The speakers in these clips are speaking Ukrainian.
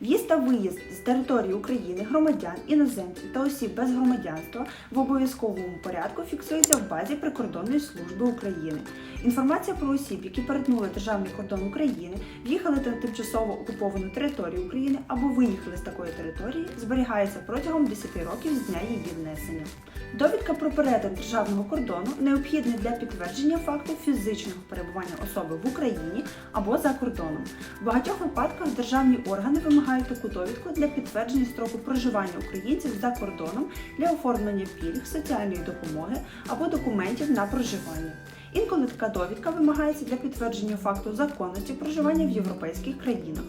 В'їзд та виїзд з території України громадян, іноземців та осіб без громадянства в обов'язковому порядку фіксується в базі прикордонної служби України. Інформація про осіб, які перетнули державний кордон України, в'їхали на тимчасово окуповану територію України або виїхали з такої території, зберігається протягом 10 років з дня її внесення. Довідка про перетин державного кордону необхідна для підтвердження факту фізичного перебування особи в Україні або за кордоном. В багатьох випадках державні органи вимагають таку довідку для підтвердження строку проживання українців за кордоном для оформлення пільг, соціальної допомоги або документів на проживання. Інколи така довідка вимагається для підтвердження факту законності проживання в європейських країнах.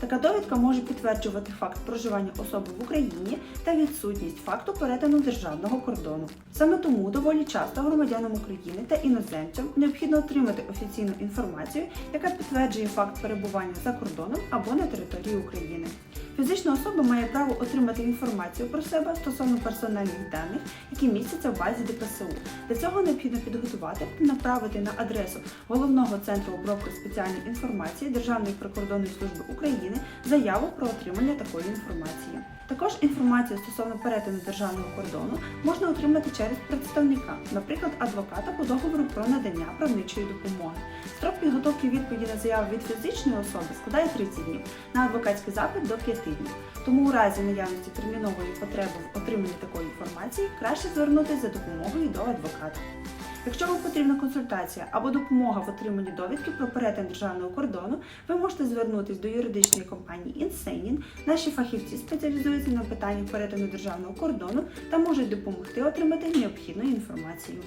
Така довідка може підтверджувати факт проживання особи в Україні та відсутність факту перетину державного кордону. Саме тому доволі часто громадянам України та іноземцям необхідно отримати офіційну інформацію, яка підтверджує факт перебування за кордоном або на території України. Фізична особа має право отримати інформацію про себе стосовно персональних даних, які містяться в базі ДПСУ. Для цього необхідно підготувати та направити на адресу головного центру обробки спеціальної інформації Державної прикордонної служби України заяву про отримання такої інформації. Також інформацію стосовно перетину державного кордону можна отримати через представника, наприклад, адвоката по договору про надання правничої допомоги. Строк підготовки відповіді на заяву від фізичної особи складає 30 днів, на адвокатський запит до 5 днів. Тому у разі наявності термінової потреби в отриманні такої інформації краще звернутися за допомогою до адвоката. Якщо вам потрібна консультація або допомога в отриманні довідки про перетин державного кордону, ви можете звернутися до юридичної компанії Інсейнін. Наші фахівці спеціалізуються на питаннях перетину державного кордону та можуть допомогти отримати необхідну інформацію.